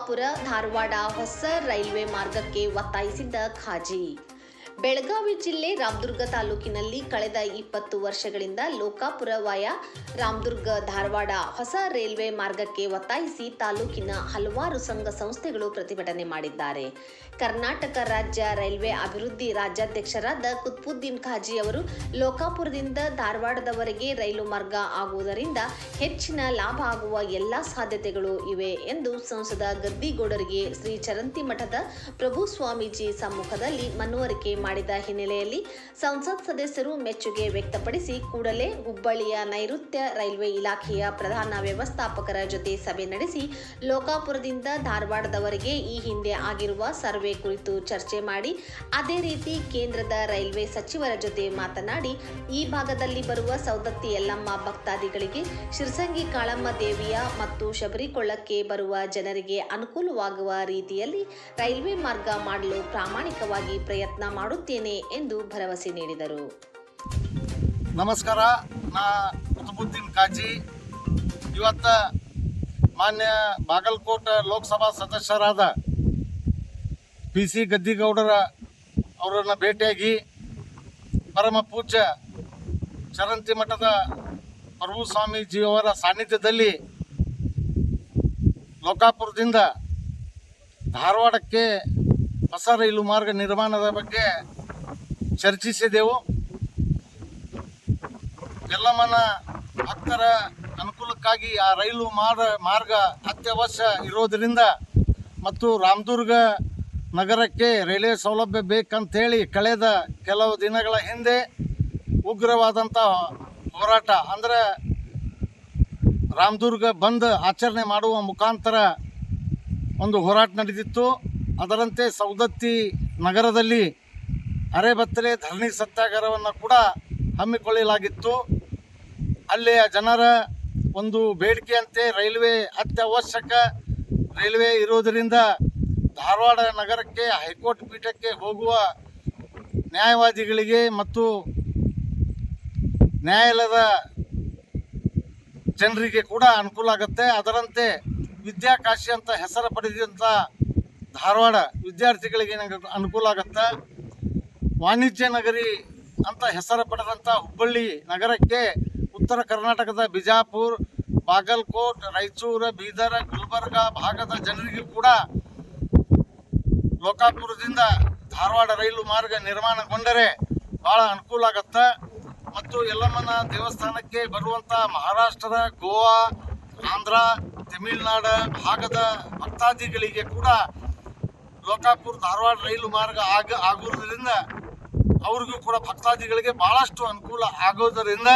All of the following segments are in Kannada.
ಲೋಕಾಪುರ ಧಾರವಾಡ ಹೊಸ ರೈಲ್ವೆ ಮಾರ್ಗಕ್ಕೆ ಒತ್ತಾಯಿಸಿದ್ದ ಖಾಜಿ. ಬೆಳಗಾವಿ ಜಿಲ್ಲೆ ರಾಮದುರ್ಗ ತಾಲೂಕಿನಲ್ಲಿ ಕಳೆದ ಇಪ್ಪತ್ತು ವರ್ಷಗಳಿಂದ ಲೋಕಾಪುರ ವಾಯ ರಾಮದುರ್ಗ ಧಾರವಾಡ ಹೊಸ ರೈಲ್ವೆ ಮಾರ್ಗಕ್ಕೆ ಒತ್ತಾಯಿಸಿ ತಾಲೂಕಿನ ಹಲವಾರು ಸಂಘ ಸಂಸ್ಥೆಗಳು ಪ್ರತಿಭಟನೆ ಮಾಡಿದ್ದಾರೆ. ಕರ್ನಾಟಕ ರಾಜ್ಯ ರೈಲ್ವೆ ಅಭಿವೃದ್ಧಿ ರಾಜ್ಯಾಧ್ಯಕ್ಷರಾದ ಕುತ್ಬುದ್ದೀನ್ ಖಾಜಿ ಅವರು ಲೋಕಾಪುರದಿಂದ ಧಾರವಾಡದವರೆಗೆ ರೈಲು ಮಾರ್ಗ ಆಗುವುದರಿಂದ ಹೆಚ್ಚಿನ ಲಾಭ ಆಗುವ ಎಲ್ಲ ಸಾಧ್ಯತೆಗಳು ಇವೆ ಎಂದು ಸಂಸದ ಗದ್ದಿಗೌಡರಿಗೆ ಶ್ರೀ ಚರಂತಿ ಮಠದ ಪ್ರಭು ಸ್ವಾಮೀಜಿ ಸಮ್ಮುಖದಲ್ಲಿ ಮನವರಿಕೆ ಮಾಡಿದ ಹಿನ್ನೆಲೆಯಲ್ಲಿ ಸಂಸತ್ ಸದಸ್ಯರು ಮೆಚ್ಚುಗೆ ವ್ಯಕ್ತಪಡಿಸಿ ಕೂಡಲೇ ಹುಬ್ಬಳ್ಳಿಯ ನೈಋತ್ಯ ರೈಲ್ವೆ ಇಲಾಖೆಯ ಪ್ರಧಾನ ವ್ಯವಸ್ಥಾಪಕರ ಜೊತೆ ಸಭೆ ನಡೆಸಿ ಲೋಕಾಪುರದಿಂದ ಧಾರವಾಡದವರೆಗೆ ಈ ಹಿಂದೆ ಆಗಿರುವ ಸರ್ವೆ ಕುರಿತು ಚರ್ಚೆ ಮಾಡಿ ಅದೇ ರೀತಿ ಕೇಂದ್ರದ ರೈಲ್ವೆ ಸಚಿವರ ಜೊತೆ ಮಾತನಾಡಿ, ಈ ಭಾಗದಲ್ಲಿ ಬರುವ ಸೌದತ್ತಿ ಯಲ್ಲಮ್ಮ ಭಕ್ತಾದಿಗಳಿಗೆ ಶಿರಸಂಗಿ ಕಾಳಮ್ಮ ದೇವಿಯ ಮತ್ತು ಶಬರಿಕೊಳ್ಳಕ್ಕೆ ಬರುವ ಜನರಿಗೆ ಅನುಕೂಲವಾಗುವ ರೀತಿಯಲ್ಲಿ ರೈಲ್ವೆ ಮಾರ್ಗ ಮಾಡಲು ಪ್ರಾಮಾಣಿಕವಾಗಿ ಪ್ರಯತ್ನ ಮಾಡುತ್ತೇನೆ ಎಂದು ಭರವಸೆ ನೀಡಿದರು. ನಮಸ್ಕಾರ, ನಾ ಕುತುಬುದ್ದೀನ್ ಕಾಜಿ. ಇವತ್ತ ಮಾನ್ಯ ಬಾಗಲಕೋಟ ಲೋಕಸಭಾ ಸದಸ್ಯರಾದ ಪಿ ಸಿ ಗದ್ದಿಗೌಡರ ಅವರನ್ನು ಭೇಟಿಯಾಗಿ ಪರಮ ಪೂಜ್ಯ ಚರಂತಿ ಮಠದ ಪ್ರಭು ಸ್ವಾಮೀಜಿಯವರ ಸಾನ್ನಿಧ್ಯದಲ್ಲಿ ಲೋಕಾಪುರದಿಂದ ಧಾರವಾಡಕ್ಕೆ ಹೊಸ ರೈಲು ಮಾರ್ಗ ನಿರ್ಮಾಣದ ಬಗ್ಗೆ ಚರ್ಚಿಸಿದೆವು. ಎಲ್ಲಮ್ಮನ ಭಕ್ತರ ಅನುಕೂಲಕ್ಕಾಗಿ ಆ ರೈಲು ಮಾರ್ಗ ಮಾರ್ಗ ಅತ್ಯವಶ್ಯ ಇರೋದರಿಂದ ಮತ್ತು ರಾಮದುರ್ಗ ನಗರಕ್ಕೆ ರೈಲ್ವೆ ಸೌಲಭ್ಯ ಬೇಕಂತೇಳಿ ಕಳೆದ ಕೆಲವು ದಿನಗಳ ಹಿಂದೆ ಉಗ್ರವಾದಂಥ ಹೋರಾಟ ಅಂದರೆ ರಾಮದುರ್ಗ ಬಂದ್ ಆಚರಣೆ ಮಾಡುವ ಮುಖಾಂತರ ಒಂದು ಹೋರಾಟ ನಡೆದಿತ್ತು. ಅದರಂತೆ ಸೌದತ್ತಿ ನಗರದಲ್ಲಿ ಅರೆಬತ್ತಲೆ ಧರಣಿ ಸತ್ಯಾಗ್ರಹವನ್ನು ಕೂಡ ಹಮ್ಮಿಕೊಳ್ಳಲಾಗಿತ್ತು. ಅಲ್ಲಿಯ ಜನರ ಒಂದು ಬೇಡಿಕೆಯಂತೆ ರೈಲ್ವೆ ಅತ್ಯವಶ್ಯಕ ರೈಲ್ವೆ ಇರೋದರಿಂದ ಧಾರವಾಡ ನಗರಕ್ಕೆ, ಹೈಕೋರ್ಟ್ ಪೀಠಕ್ಕೆ ಹೋಗುವ ನ್ಯಾಯವಾದಿಗಳಿಗೆ ಮತ್ತು ನ್ಯಾಯಾಲಯದ ಜನರಿಗೆ ಕೂಡ ಅನುಕೂಲ ಆಗುತ್ತೆ. ಅದರಂತೆ ವಿದ್ಯಾಕಾಶಿ ಅಂತ ಹೆಸರು ಪಡೆದಂಥ ಧಾರವಾಡ ವಿದ್ಯಾರ್ಥಿಗಳಿಗೆ ನಂಗೆ ಅನುಕೂಲ ಆಗುತ್ತೆ? ವಾಣಿಜ್ಯ ನಗರಿ ಅಂತ ಹೆಸರು ಪಡೆದಂಥ ಹುಬ್ಬಳ್ಳಿ ನಗರಕ್ಕೆ ಉತ್ತರ ಕರ್ನಾಟಕದ ಬಿಜಾಪುರ, ಬಾಗಲಕೋಟ್, ರಾಯಚೂರು, ಬೀದರ್, ಗುಲ್ಬರ್ಗ ಭಾಗದ ಜನರಿಗೂ ಕೂಡ ಲೋಕಾಪುರದಿಂದ ಧಾರವಾಡ ರೈಲು ಮಾರ್ಗ ನಿರ್ಮಾಣಗೊಂಡರೆ ಭಾಳ ಅನುಕೂಲ ಆಗತ್ತೆ. ಮತ್ತು ಯಲ್ಲಮ್ಮನ ದೇವಸ್ಥಾನಕ್ಕೆ ಬರುವಂಥ ಮಹಾರಾಷ್ಟ್ರದ ಗೋವಾ, ಆಂಧ್ರ, ತಮಿಳುನಾಡು ಭಾಗದ ಭಕ್ತಾದಿಗಳಿಗೆ ಕೂಡ ಲೋಕಾಪುರ ಧಾರವಾಡ ರೈಲು ಮಾರ್ಗ ಆಗ ಆಗುವುದರಿಂದ ಅವ್ರಿಗೂ ಕೂಡ ಭಕ್ತಾದಿಗಳಿಗೆ ಭಾಳಷ್ಟು ಅನುಕೂಲ ಆಗೋದರಿಂದ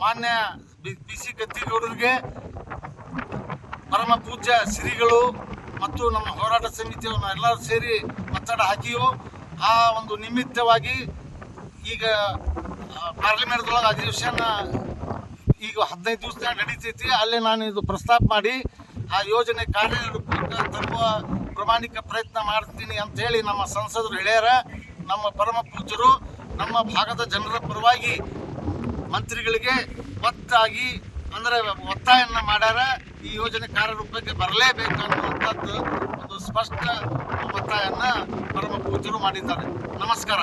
ಮಾನ್ಯ ಬಿ ಸಿ ಗದ್ದಿಗೌಡರಿಗೆ ಪರಮ ಪೂಜ್ಯ ಶ್ರೀಗಳು ಮತ್ತು ನಮ್ಮ ಹೋರಾಟ ಸಮಿತಿಯನ್ನು ಎಲ್ಲರೂ ಸೇರಿ ಒತ್ತಡ ಹಾಕಿಯು ಆ ಒಂದು ನಿಮಿತ್ತವಾಗಿ ಈಗ ಪಾರ್ಲಿಮೆಂಟ್ದೊಳಗೆ ಅಧಿವೇಶನ ಈಗ ಹದಿನೈದು ದಿವಸ ನಡೀತೈತಿ. ಅಲ್ಲೇ ನಾನು ಇದು ಪ್ರಸ್ತಾಪ ಮಾಡಿ ಆ ಯೋಜನೆ ಕಾರ್ಯ ತರುವ ಪ್ರಾಮಾಣಿಕ ಪ್ರಯತ್ನ ಮಾಡ್ತೀನಿ ಅಂತ ಹೇಳಿ ನಮ್ಮ ಸಂಸದರು ಹೇಳ್ಯಾರ. ನಮ್ಮ ಪರಮ ಪೂಜ್ಯರು, ನಮ್ಮ ಭಾಗದ ಜನರ ಪರವಾಗಿ ಮಂತ್ರಿಗಳಿಗೆ ಒತ್ತಾಗಿ, ಅಂದರೆ ಒತ್ತಾಯನ್ನ ಮಾಡ್ಯಾರ. ಈ ಯೋಜನೆ ಕಾರ್ಯರೂಪಕ್ಕೆ ಬರಲೇಬೇಕು ಅನ್ನುವಂಥದ್ದು ಒಂದು ಸ್ಪಷ್ಟ ಒತ್ತಾಯನ್ನ ಪರಮ ಪೂಜ್ಯರು ಮಾಡಿದ್ದಾರೆ. ನಮಸ್ಕಾರ.